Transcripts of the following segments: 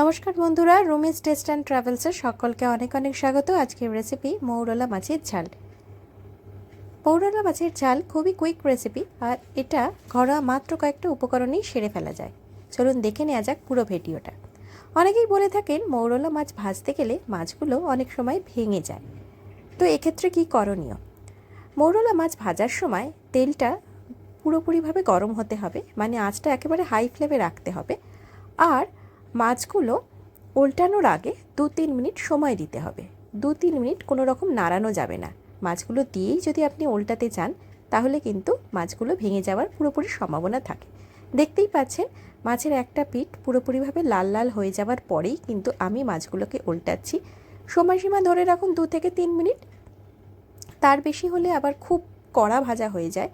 নমস্কার বন্ধুরা রুমিস test and ট্রাভেলসের সকলকে অনেক অনেক স্বাগত। আজকের রেসিপি মৌরলা মাছের ঝাল। মৌরলা মাছের ঝাল খুবই কুইক রেসিপি আর এটা ঘরোয়া মাত্র কয়েকটা উপকরণেই সেরে ফেলা যায়। চলুন দেখে নেওয়া যাক পুরো ভিডিওটা। অনেকেই বলে থাকেন, মৌরলা মাছ ভাজতে গেলে মাছগুলো অনেক সময় ভেঙে যায়। তো এক্ষেত্রে কি করণীয়? মৌরলা মাছ ভাজার সময় তেলটা পুরোপুরিভাবে গরম হতে হবে মানে আঁচটা একেবারে হাই ফ্লেমে রাখতে হবে। আর মাছগুলো উল্টানোর আগে দু তিন মিনিট সময় দিতে হবে। দু তিন মিনিট কোনো রকম নাড়ানো যাবে না। মাছগুলো দিয়েই যদি আপনি উল্টাতে চান, তাহলে কিন্তু মাছগুলো ভেঙে যাওয়ার পুরোপুরি সম্ভাবনা থাকে। দেখতেই পাচ্ছেন, মাছের একটা পিঠ পুরোপুরিভাবে লাল লাল হয়ে যাওয়ার পরেই কিন্তু আমি মাছগুলোকে উল্টাচ্ছি। সময়সীমা ধরে রাখুন দু থেকে তিন মিনিট। তার বেশি হলে আবার খুব কড়া ভাজা হয়ে যায়।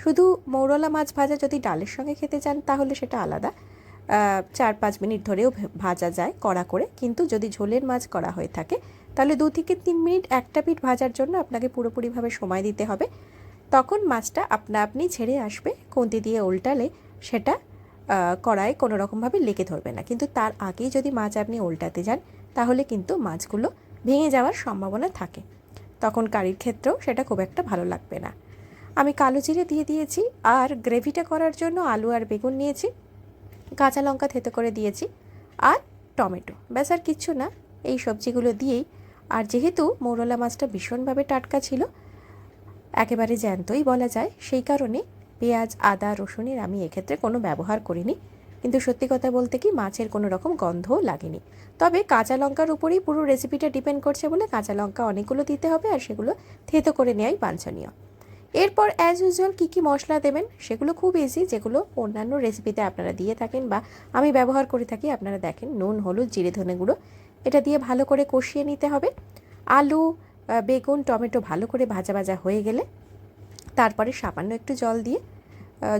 শুধু মৌরলা মাছ ভাজা যদি ডালের সঙ্গে খেতে চান, তাহলে সেটা আলাদা। চার পাঁচ মিনিট ধরেও ভাজা যায় কড়া করে। কিন্তু যদি ঝোলের মাছ করা হয়ে থাকে, তাহলে দু থেকে তিন মিনিট একটা পিঠ ভাজার জন্য আপনাকে পুরোপুরিভাবে সময় দিতে হবে। তখন মাছটা আপনা আপনি ছেড়ে আসবে খুন্তি দিয়ে উল্টালে সেটা কড়ায় কোনো রকমভাবে লেগে ধরবে না। কিন্তু তার আগেই যদি মাছ আপনি উল্টাতে যান, তাহলে কিন্তু মাছগুলো ভেঙে যাওয়ার সম্ভাবনা থাকে। তখন কারির ক্ষেত্রেও সেটা খুব একটা ভালো লাগবে না। আমি কালো জিরে দিয়ে দিয়েছি, আর গ্রেভিটা করার জন্য আলু আর বেগুন নিয়েছি। কাঁচা লঙ্কা থেতো করে দিয়েছি আর টমেটো। ব্যাস আর কিচ্ছু না, এই সবজিগুলো দিয়েই। আর যেহেতু মৌরলা মাছটা ভীষণভাবে টাটকা ছিল, একেবারে জ্যান্তই বলা যায়, সেই কারণে পেঁয়াজ, আদা রসুনের আমি এক্ষেত্রে কোনো ব্যবহার করিনি। কিন্তু সত্যি কথা বলতে কি, মাছের কোনো রকম গন্ধও লাগেনি। তবে কাঁচা লঙ্কার উপরেই পুরো রেসিপিটা ডিপেন্ড করছে বলে কাঁচা লঙ্কা অনেকগুলো দিতে হবে আর সেগুলো থেতো করে নেওয়াই বাঞ্ছনীয়। এরপর অ্যাজ ইউজুয়াল কী কী মশলা দেবেন সেগুলো খুব ইজি যেগুলো অন্যান্য রেসিপিতে আপনারা দিয়ে থাকেন বা আমি ব্যবহার করে থাকি, আপনারা দেখেন, নুন, হলুদ, জিরে, ধনে গুঁড়ো। এটা দিয়ে ভালো করে কষিয়ে নিতে হবে। আলু বেগুন, টমেটো ভালো করে ভাজা ভাজা হয়ে গেলে তারপরে সামান্য একটু জল দিয়ে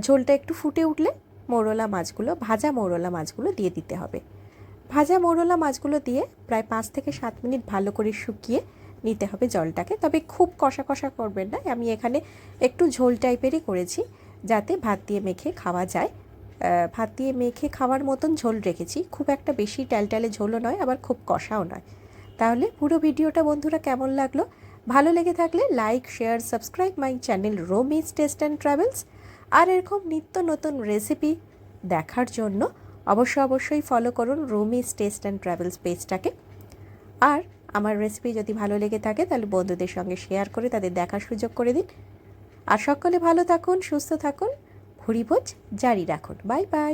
ঝোলটা একটু ফুটে উঠলে মোরলা মাছগুলো, ভাজা মোরলা মাছগুলো দিয়ে দিতে হবে। ভাজা মোরলা মাছগুলো দিয়ে প্রায় পাঁচ থেকে সাত মিনিট ভালো করে শুকিয়ে নিতে হবে জলটাকে, তবে খুব কষা কষা করবেন না। আমি এখানে একটু ঝোল টাইপেরই করেছি, যাতে ভাত দিয়ে মেখে খাওয়া যায়। ভাত দিয়ে মেখে খাওয়ার মতন ঝোল রেখেছি। খুব একটা বেশি ট্যালট্যালে ঝোলও নয়, আবার খুব কষাও নয়। তাহলে পুরো ভিডিওটা বন্ধুরা কেমন লাগল? ভালো লেগে থাকলে like, share, subscribe my channel Romis taste and travels. আর এরকম নিত্য নতুন রেসিপি দেখার জন্য অবশ্য অবশ্যই ফলো করুন রোমিস টেস্ট অ্যান্ড ট্রাভেলস পেজটাকে। আর আমার রেসিপি যদি ভালো লেগে থাকে, তাহলে বন্ধুদের সঙ্গে শেয়ার করে তাদের দেখার সুযোগ করে দিন। আর সকলে ভালো থাকুন, সুস্থ থাকুন। ভুরিভোজ জারি রাখুন। Bye bye